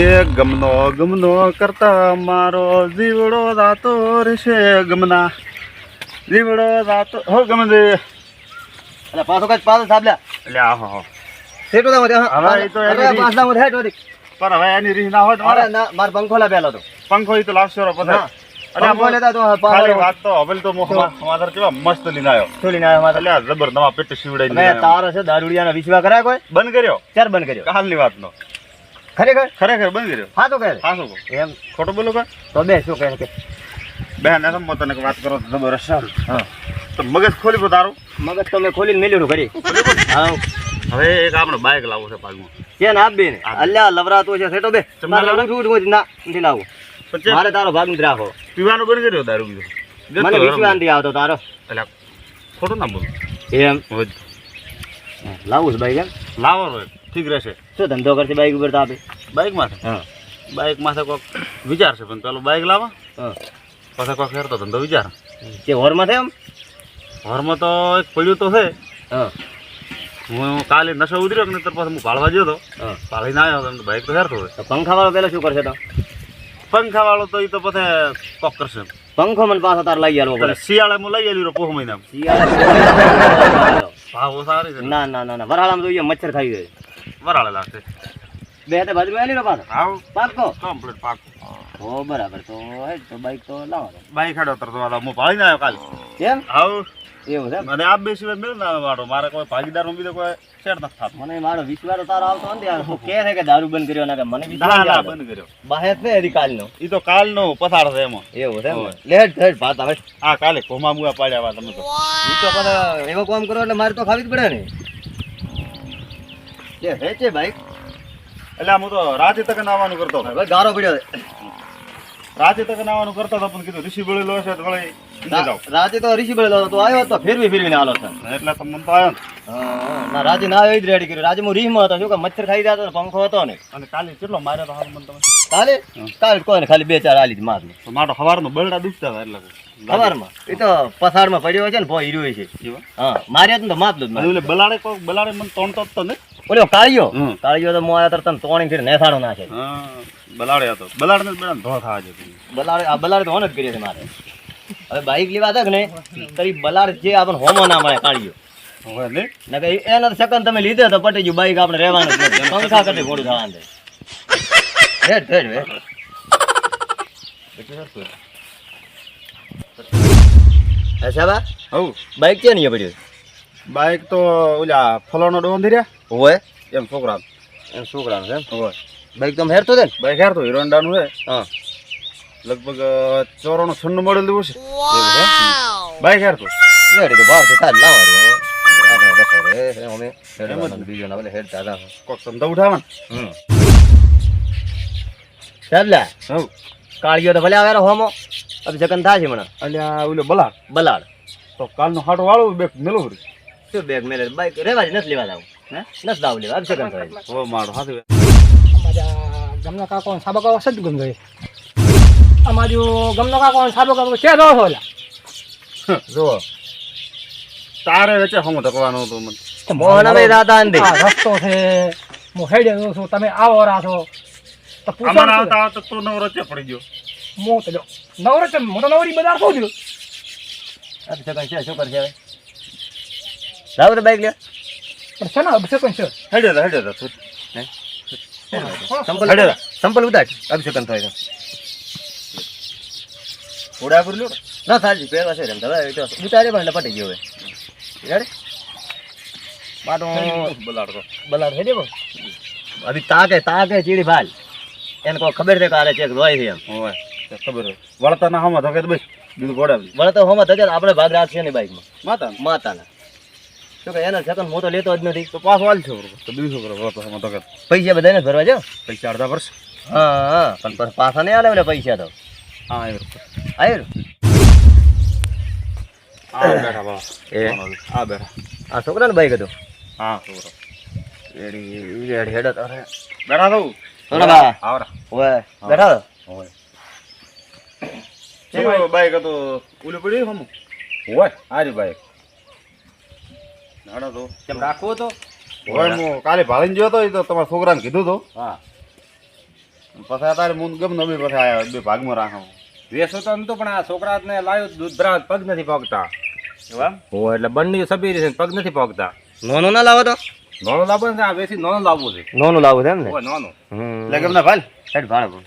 એ ગમનો ગમનો કરતા મારો જીવડો રાતો રહેશે ગમના. જીવડો રાતો હો ગમે દે એટલે પાછો કાચ પાછો સાબલા એટલે આહો હો હેટો દા મને હવે એ તો એ. પાછ દા મને હેઠ વળી પણ હવે એની રીહ ના હોય તો મારે. ના માર પંખો લા પેલો તો. પંખો ઈ તો લાવશો રો પછી અરે અને પંખો લેતા તો ખાલી પાછો વાત તો હવે તો મોહ માધર કેવા મસ્ત લઈને આવ્યો છોલી આવ્યો માર એટલે જબર નવા પેટ સીવડાઈ મેં તાર છે દારૂડિયાના વિશ્વા કરાય કોઈ? બંધ કર્યો? ચાર બંધ કર્યો? કાલની વાતનો. ખરેખર? ખરેખર બંધ કર્યો. હા તો કહે. હા શું એમ. ખોટું બોલું કે? તો બે શું કહે કે? બેન એમ મો તને વાત કરો તો તમે સારું હા. તો મગજ ખોલી બો તારું. મગજ તો મેં ખોલીને મેલ્યું કરી હા. હવે એક આપણે બાઇક લાવવું છે પાગમાં કે ના બે ને અલ્યા લવરાતો છે સેટો બે. તમારે મારે શું ઉઠ ઉઠ ઉઠ ના નથી લાવો પછી મારે તારો ભાગ નથી રાખો પીવાનું બંધ કર્યો દારૂ બીજો? મને વિશ્વાસ નથી આવતો તારો. એટલે ખોટું ના બોલ. એમ. લાવું છે બાઈક એમ. લાવો ઠીક રહેશે. શું ધંધો કરશે? બાઈક ઉપર તો આપે. બાઇક માથે હા. બાઇક માથે કોક વિચાર છે પણ પેલો બાઇક લાવો. હા. પછી કોક ફેરતો ધંધો વિચાર. કે હોરમાં છે એમ? હોરમાં તો એક પડ્યું તો છે. હા. હું કાલે નશો ઉતર્યો કે નહીંતર પછી હું પાળવા ગયો હતો પાળી ના આવ્યો તો બાઇક તો ફેરતો હોય. તો પંખા વાળો પેલો શું કરશે તો? પંખા વાળો તો એ તો પછી કોક કરશે. પંખો મને પાછો તાર લઈ આલવો પડે. શિયાળે હું લઈ આવેલી પોહ મહિના શિયાળે ભાવ સારી છે. ના ના ના ના. વરાળામાં જોઈએ મચ્છર ખાઈ ગયો વરાળે લાગશે બે તો બાજુ આલી નો પાછો. આવ પાકો કમ્પ્લીટ પાકો ઓ બરાબર. તો હે તો બાઈક તો લાવો બાઈક હેડો તરતો વાળા. હું ના આવ્યો કાલ. કેમ આવ એવું છે મને આ બે સિવાય મેળ ના મારો મારે કોઈ ભાગીદાર બીજો કોઈ શેર નથી થતો. મને મારો વિશ્વાસ તારો આવતો નથી યાર. તું કે છે કે દારૂ બંધ કર્યો ના કે મને વિશ્વાસ ના ના બંધ કર્યો. બાહેર છે એરી કાલનો. ઈ તો કાલનો પસાર છે એમાં. એવું છે લેટ હોય. લે હેડ હેડ ભાત આવે. આ કાલે કોમા મુવા પાડ્યા તમે તો. ઈ તો પણ એવો કામ કરો એટલે મારે તો ખાવી જ પડે ને. કે હે છે ભાઈ. એટલે હું તો રાતે તક આવવાનું કરતો ભાઈ ગારો પડ્યો છે. રાતે તક આવવાનું કરતો હતો પણ કીધું ઋષિ બળેલો હશે તો વળી. રાતે તો ઋષિ હતો તું આવ્યો તો ફેરવી ફેરવીને આલો છે. એટલે તો મને તો આવ્યો ના. રાજે ના આવી જ રેડી કર્યું. રાજે હું રીહમાં હતો શું કે મચ્છર ખાઈ જતો ને પંખો હતો ને અને કાલે કેટલો માર્યો તો હાલ મને તમે કાલે કાલે કોઈને ખાલી બે ચાર આલી માર તો મારો સવારનો બળડા દુખતા હતા એટલે સવારમાં એ તો પથારમાં પડ્યો છે ને ભો હીરો છે? હા મારે તો માપ દો એટલે બલાડે કોક બલાડે મને તોણતો તો ને? ઓલો કાળિયો. કાળિયો તો મોયા તરત તોણી ફીર નેસાડો નાખે બલાડે હતો. બલાડે ને બલાડે ધો ખાવા જતો બલાડ આ બલાડે તો હોન જ કરીએ છે મારે. હવે બાઈક લેવા તક કે ને તરી બલાડ જે આપણને હોમો ના મળે કાળિયો. એના સેકન્ડ તમે લીધે તો પટી ગયું બાઈક આપણે રહેવાનું પંખા કરી મોડું થવાનું હેડ હેડ હે સાહેબ હવ બાઈક ક્યાં નહીં પડ્યું? બાઈક તો ઓલા ફલાનો ડોન ધર્યા. હોય? એમ છોકરા એમ છોકરા છે એમ? હોય. બાઈક તમે હેરતો છે ને? બાઈક હેર તો હિરોન્ડાનું છે. હા. લગભગ ચોરાણું છન્નું મોડેલ દેવું છે. બાઈક હેર તો રેડી તો ભાવ આપણે બસો રે અમે. બીજો ના ભલે હેડ દાદા કોક ધંધો ઉઠાવવાનું હમ. એટલે? કાળિયો તો ભલે આવે હોમો. અબ અભિષેકન થાય છે મને. અલ્યા ઓલો બલાડ. બલાડ. તો કાલનો હાટો વાળો બેગ મેલો ભરી શું બેગ મેલે? બાઈક રેવાજી નથી લેવા જાવ હે? નસ દાવ લેવા. અભિષેકન થાય. ઓ મારો હાથે અમારા ગમનો કાકો સાબો કાકો સદ ગમ ગઈ અમારું ગમનો કાકો સાબો કાકો છે દો હોલા જો તારે વેચે હું ઢકવાનો તો મને. મોહનભાઈ દાદા અંધી રસ્તો છે. હું હેડે છું. તમે આવો રાસો અમારા પડી ગયો. મો તો લ્યો નવરચે મો તો નવરી બાઈક લ્યો. છે ને અભિષેક અંશે સંપલ હેડે સંપલ ઉતાર. અભિષેક થાય હોય ઉડાપુર લ્યો. ના થાય પહેલા છે રેમ હવે તો ઉતારે પણ લપટી ગયો હવે. હેડે. બાટો બલાડ તો બલાડ હેડે બો અભી તાકે તાકે ચીડી ભાઈ એને કોઈ ખબર છે કે આરે ચેક રોય છે એમ. હોય ખબર હોય. વળતા ના હોમાં ધકે તો બસ બીજું ઘોડા વળતા હોમાં ધકે આપણે ભાગ રાખશે ને બાઈકમાં માતા માતાના? શું કે એના સેકન્ડ હું તો લેતો જ નથી. તો પાછો હાલ છો તો બીજું છોકરો વળતા હોમાં ધકે પૈસા બધાને ભરવા જાવ પૈસા અડધા વર્ષ હા હા. પણ પછી નહીં આલે પૈસા તો? હા આવ્યો આવ્યું બેઠા બાળા એ? આ બેઠા. આ છોકરાને બાઈક હતું? હા છોકરો. રેડી રેડી હેડો તારે બેઠા થવું થોડા બા આવરા. ઓય બેઠા? હોય કેવું બાઈક હતું? ઓલું પડ્યું હમ હોય હારી બાઈક. નાડો તો. કેમ રાખવો તો હોય હું કાલે ભાળીને ગયો તો એ તો તમારા છોકરાને કીધું તો હા. પછી તારે મૂન ગમ બી પછી આયા બે ભાગમાં રાખો. વેસો તો નતો પણ આ છોકરા ને લાવ્યો દૂધ ભરાવ પગ નથી પોગતા. એવા ઓ એટલે બંને સબી છે પગ નથી પોગતા. નોનો ના લાવો તો. નોનો લાવવો છે આ વેસી નોનો લાવવો છે. નોનો લાવું છે એમ ને? નોનો. એટલે ગમના ભાઈ. હેડ ભાડો બોલ.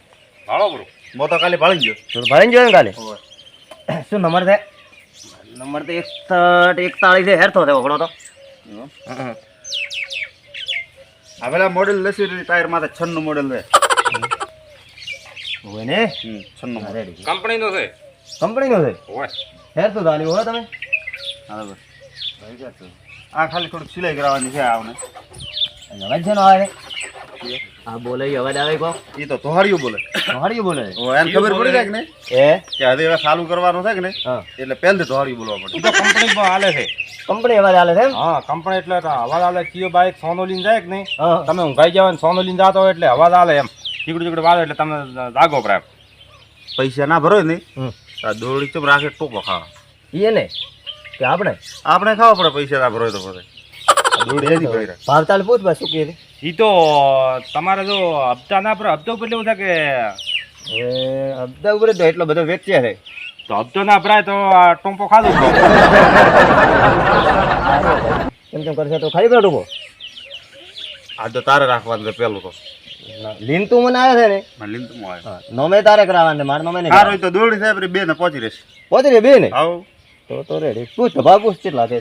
ભાળો બરો મો તો કાલે ભાળી ગયો. તો ભાળી ગયો ને કાલે? શું નંબર છે? નંબર તો એકસઠ એકતાળીસ છે હેરતો થયો ઘણો તો. આ પેલા મોડેલ લેસી ટાયર માથે છન્નું મોડેલ છે. હોય ને? છન્નું મોડેલ રેડી કંપની નો છે? કંપનીનો છે? હોય હેર તો ચાલ્યું હોય તમે? બરાબર. આ ખાલી થોડુંક સિલાઈ કરાવવાની છે આવને. અવાજ છે ને આવે હા બોલે અવાજ આવે કો એ તો તોહારીઓ બોલે. તોહારીઓ બોલે. ઓ એને ખબર પડી જાય કે નહીં? એ કે હવે હવે ચાલુ કરવાનું છે કે ને હા. એટલે પહેલે તોહારીઓ બોલવા પડે. તો કંપની માં હાલે છે. કંપની અવાજ હાલે છે હા કંપની એટલે તો હવા હાલે. કયો બાઈક સોનો લઈને જાય કે નહીં? હા. તમે ઊંઘાઈ જાવ ને સોનો લઈને જાતો હોય એટલે અવાજ હાલે એમ. ચીકડું ચીકડું વાળો એટલે તમે જાગો પડે એમ. પૈસા ના ભરો નહીં આ દોડી ચમ રાખે ટોપો ખાવા. એ એને? કે આપણે? આપણે ખાવા પડે પૈસા ભરો તો પડે આ દોડી એની ભરી રાખે. ભાવ ચાલ પૂછ બસ શું કહે છે ઈ તો તમારે જો હપ્તા ના પર હપ્તો લેવું થાય કે? એ હપ્તા ઉપર તો એટલો બધો વેચ્યા છે. તો હપ્તો ના ભરાય તો આ ટોમ્પો ખાધું કેમ કેમ કરશે? તો ખાઈ ગયો ટૂંકો આ તો તારે રાખવાનું પેલું તો. લીન મને આવે છે ને. લીંતુ નોમે તારે કરાવવાનું મારે નોમે નહીં સારું તો દોડી સાહેબ બે ને પહોંચી રહેશે. પહોંચી રે બે ને આવો તો તો રેડી તું ધબા પૂછ કેટલા છે?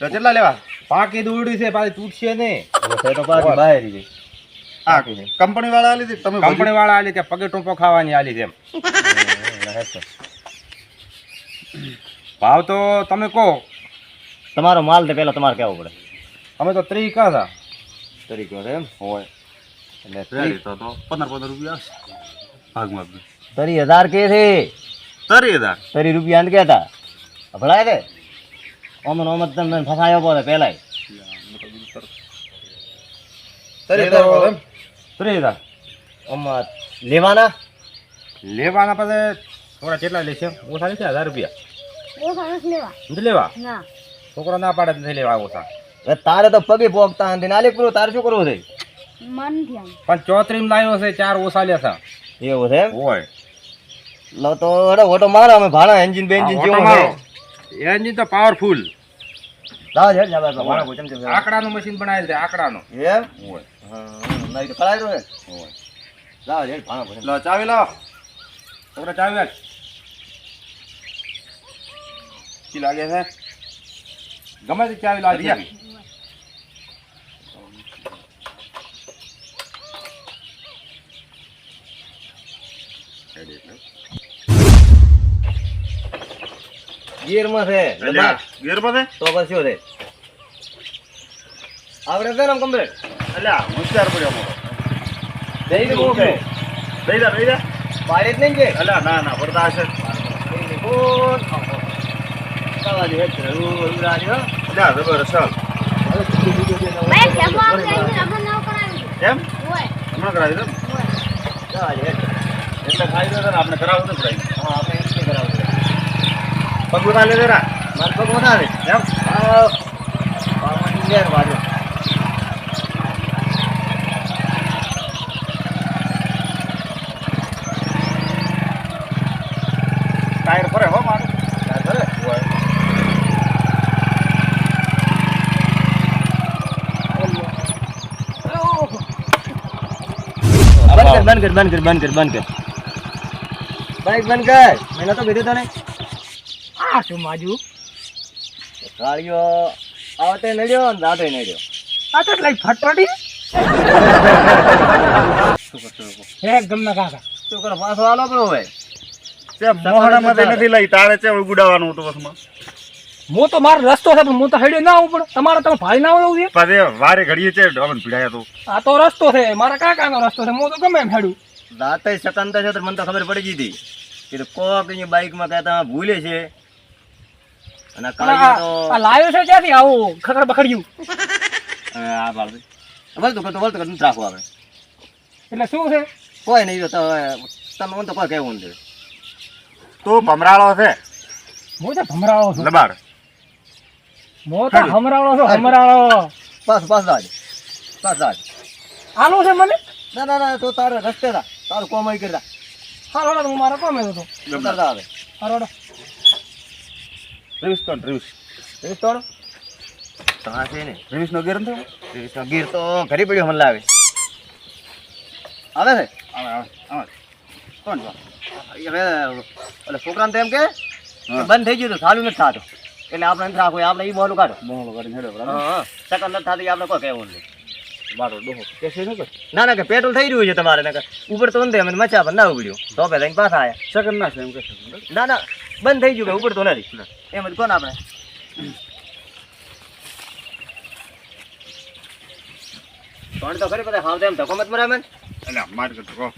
તો કેટલા લેવા? પાકી દોડી છે પાછી તૂટશે નહીં છે તો પાછી બહાર જઈ આ કંપની વાળા આલી હતી તમે કંપની વાળા આલી કે પગે ટોપો ખાવાની આલી છે એમ. ભાવ તો તમે કહો. તમારો માલ તો પેલા તમારે કેવો પડે. અમે તો ત્રી કા હતા. તરીકો કહો એમ? હોય. એટલે તો તો પંદર પંદર રૂપિયા આવશે ભાગમાં બી. તરી હજાર કે છે. તરી હજાર. તરી રૂપિયા કહેતા. ભણાય છે ઓમન ઓમન તમને ફસાયો પડે પેલાય તરી હજાર પર એમ? ત્રી હજાર ઓમાં લેવાના? લેવાના પાસે થોડા કેટલા લેશે ઓછા લેશે હજાર રૂપિયા. લેવા. નથી લેવા? ના. છોકરો ના પાડે તો નથી લેવા ઓછા. તારે તો પગે પોગતા નથી. નાલે પૂરો તારે શું કરવું છે? મન પણ ચોત્રીમ લાવ્યો છે ચાર ઓછા લેશે એવું છે હોય. લો તો હેડો ઓટો મારો અમે ભાડા એન્જિન બેન્જિન જેવું. એન્જિન તો પાવરફુલ આકડાનું મશીન બનાવેલ છે આંકડાનું. એમ? હોય. હા નહીં તો કરાય રહ્યો હોય. લાવ હેડ ભાડા લો ચાવી લાવો છોકરા ચાવી આલ. કી લાગે છે? ગમે તે ચાવી લાવી. ગિયરમાં છે ગીરમાં છે તો પછી છે આવડે છે ને કમ્પ્લેટ એટલે હોશિયાર પડ્યો દઈ દે બહુ કે દઈ દે દઈ દે પાડે જ નહીં કે અલ્યા ના ના પડતા હશે આપણે કાવા ને હેડ પગું ના લે જરા મારે પગ વધારે એમ આ પાવાની લેર બાજુ ટાયર ફરે હો મારું ચાલ ભલે બંધ કર બંધ કર બંધ કર બંધ કર બાઈક બંધ કર મેં નતો કીધું તને આ શું માજુ? કાળિયો આવતે નડ્યો ને રાતે નડ્યો. આ તો લાઈક ફટફટી? હે ગમના કાકા. શું કરો પાછો આલો ભાઈ. તે મોહણામાંથી નથી લઈ તારે છે ગુડાવાનું હતું બસમાં? હું તો મારો રસ્તો છે પણ હું તો હેડ્યો ના આવું પડે તમારે તમે ભાઈ ના આવું છે પછી વારે ઘડીએ છે ડોલન પીડાયા તો. આ તો રસ્તો છે મારા કાકાનો રસ્તો છે હું તો ગમે એમ હેડું દાંતે સકંતા છે તો મને તો ખબર પડી ગઈ હતી. કે કોક અહીંયા બાઈકમાં કહેતા ભૂલે છે. અને અને તો આ લાવ્યો છે ક્યાંથી? આવું ખખડ બખડ્યું. આ બાળક વળતું કરતું વળતું કરતું રાખવું આપણે એટલે શું છે? કોઈ નહીં તો તમે મને તો કોઈ કહેવું નથી. તું ભમરાળો છે. હું તો ભમરાળો છું. લબાડ. મો તો હમરાળો છો હમરાળો બસ બસ દાજ બસ દાજ આલો છે મને? ના ના ના તો તારે રસ્તે તારું કોમ કરી કરતા હા રોડો હું મારા કોમે હતો કરતા આવે. હા રોડો ત્રેવીસ ત્રણ ત્રેવીસ ત્રેવીસ તો હા છે ને. ત્રેવીસ નો ગીર નથી ત્રેવીસ નો ગીર તો ઘરે પડ્યો મને લાવે આવે છે? આવે આવે આવે. કોણ? હવે છોકરાને તો એમ કે બંધ થઈ ગયું તો સારું નથી થતું. એટલે આપણે નથી રાખવું આપણે ઈ બોલું કાઢો. મોહલો કાઢી હેડો હા હા. નથી થતી આપણે કોઈ કહેવું નહીં. બારો ડોહો કે છે કર ના ના કે પેટ્રોલ થઈ રહ્યું છે તમારે ને ઉપર તો અંધે મને મચા પણ ના ઉગડ્યું. તો પે લઈને પાછા આયા. સગન ના છે એમ કહેશે ના ના બંધ થઈ ગયું કે ઉપર તો નથી. એમ જ કોણ આપણે? પણ તો ખરી બધા હાવ એમ ધક્કો મત મરાય મને. એટલે માર કહો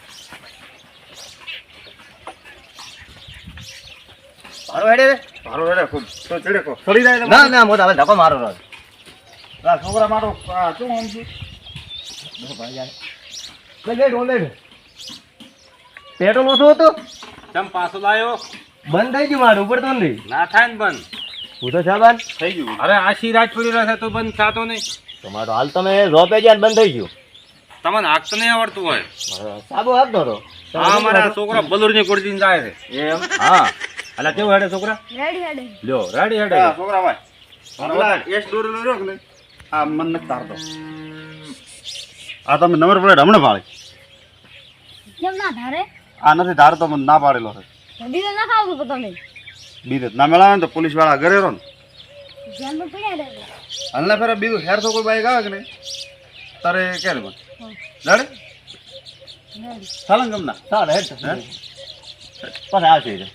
મારો હેડે રે. ભારો હેડે ખૂબ. તો ચડે કો. ચડી જાય ના ના મોટા હવે ધક્કો મારો રહ્યો છોકરા મારો શું છે? પેટ્રોલ ઓછું હતું? તમ પાછો લાયો? બંધ થઈ ગયું મારું ઉપર તો નથી ના થાય ને બંધ. હું તો થઈ ગયું. અરે આ પડી રહ્યો તો બંધ થતો નહીં. તમારો હાલ તમે રોપે ગયા બંધ થઈ ગયું. તમને હાક તો નહીં આવડતું હોય. સાબુ હાક ધરો. આ મારા છોકરા બલુરની કુર્તીને જાય છે. એમ? હા. એટલે કેવું હેડે છોકરા? રેડી હેડે લ્યો રેડી હેડે આ છોકરા ભાઈ. એસ દોરી લઈ રહ્યો કે આ મન નથી તારતો. આ તમે નંબર પ્લેટ હમણાં પાડી. કેમ ના ધારે? આ નથી ધારતો મને ના પાડેલો છે. બીજો ના ખાવ તો તમે? બીજે ના મેળાવે ને તો પોલીસવાળા ઘરે રહો ને. જેમ પડ્યા રહે હાલને ફેરે બીજું હેર તો કોઈ બાઈક આવે કે નહીં? તારે ક્યારે પણ રેડી ચાલે ને ચાલો હેડ પાસે આવશે એ.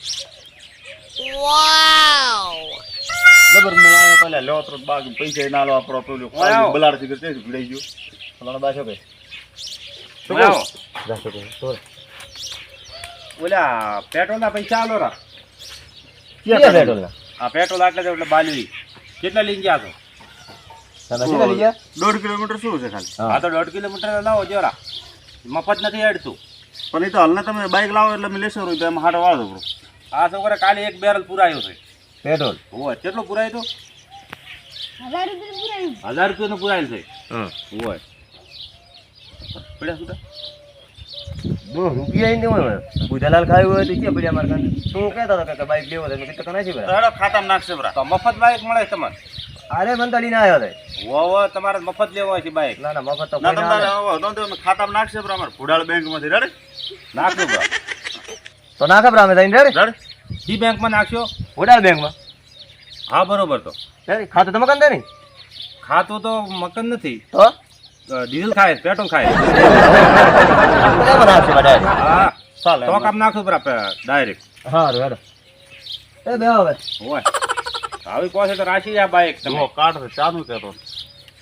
જબર મેળાવે પહેલા લેવા તો બાગ પૈસા ના લો આપણો પેલું ઓય બલાડથી કરતે ભીડાઈ ગયો. ફલાણો બાશો કે. ઓલા પેટ્રોલના પૈસા આલો રા ક્યાં પેટ્રોલના? આ પેટ્રોલ આટલે એટલે બાલવી કેટલા લઈને ગયા છો તમે શું કરી ગયા દોઢ કિલોમીટર શું છે ખાલી. આ તો દોઢ કિલોમીટર લાવો જોરા મફત નથી હેડતું પણ એ તો હાલને તમે બાઈક લાવો એટલે મેં લેશો એમાં હાટો વાળો બરો આ છોકરા કાલે એક બેરલ પુરાયો છે પેટ્રોલ હોય કેટલો પુરાયો તો હજાર રૂપિયા પૂરાયું હજાર રૂપિયાનું પુરાયેલ છે હોય પડ્યા રૂપિયા નહીં હોય બુધાલાલ ખાયું હોય તો ક્યાં પડ્યા મારા કાન તું કહેતો કે બાઈક લેવો તો કીધું કે નથી ભાઈ ખાતા નાખશે બરા. તો મફત બાઈક મળે તમારે? અરે મંતાડીને આવ્યો છે. વો વો તમારે મફત લેવો હોય છે બાઇક ના ના મફત તો ના તમારે તો તમે ખાતામાં નાખશે બરા અમારે. ભુડાળ બેંકમાંથી રેડે? નાખજો તો નાખે ખબર અમે થઈને રેડી? બેંકમાં નાખશો? ઉડાડ બેંકમાં? હા બરોબર તો. ખાતું તમે કંદે નહીં ખાતું તો મકાન નથી. તો? ડીઝલ ખાય પેટ્રોલ ખાય. બધા હા. ચાલે. તો કામ નાખશું બરાબર ડાયરેક્ટ હારું હેડો એ બે હવે. હોય આવી પાસે તો રાશી આ બાઈક તમે? કાઢ ચાનું કહેતો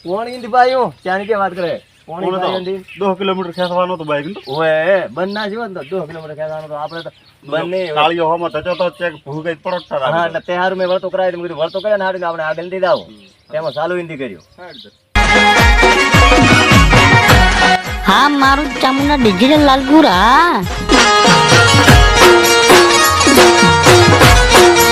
કોણ ઈંધી ભાઈ હું ત્યાંની કે વાત કરે? કોણ કોણ ભાઈ હતો ઈંધી? દો કિલોમીટર ખેંચવાનો તો બાઈક ઓએ બંધ ના જીવન ને તો દો કિલોમીટર ખેંચવાનો તો આપણે તો બંને નહીં કાળીઓ હોમાં થતો તો ચેક ભૂ કઈ પડોટતા હા. એટલે તે હારું મેં વળતો કરાવી મેં કીધું વળતો કર્યા ને હારું આપણે આગળ દીધા દાવ તેમાં ચાલુ ઇન્દી કર્યું. હા મારું ચામુંડા ડિજિટલ લાલપુરા